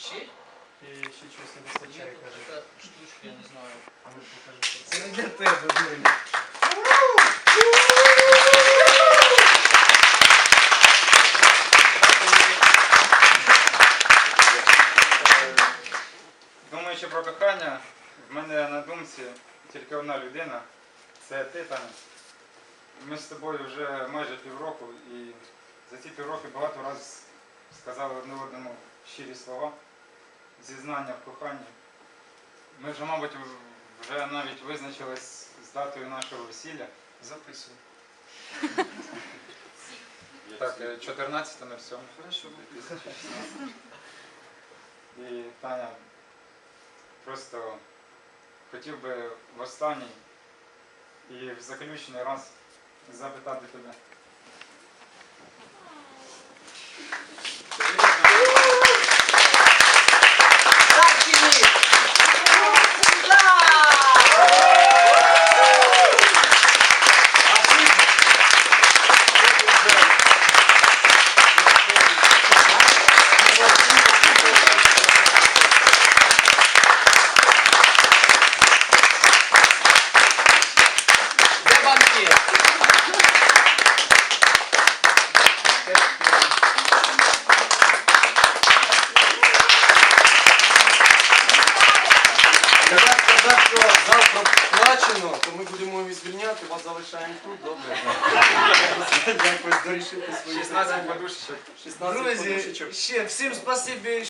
Ще? І ще чогось не вистачає, каже. така штучка, я не знаю. А ну покажи. Це не для тебе, блин. Думаючи про кохання, в мене на думці тільки одна людина це ти, Таня. Ми з тобою вже майже півроку і за ці півроки багато разів сказали одне одному щирі слова, зізнання в коханні. Ми вже, мабуть, вже навіть визначились з датою нашого весілля. Записуй. Так, е, 14.07. Хорошо. 2016. І Таня, просто хотів би в останній і в заключний раз запитати тебе. Так сказав, що завтра плачено, то ми будемо його звільняти, вас залишаємо тут, добре. Якось дорішити свої 16 подушечок. 16 Друзі, подушечок. ще всім спасибі,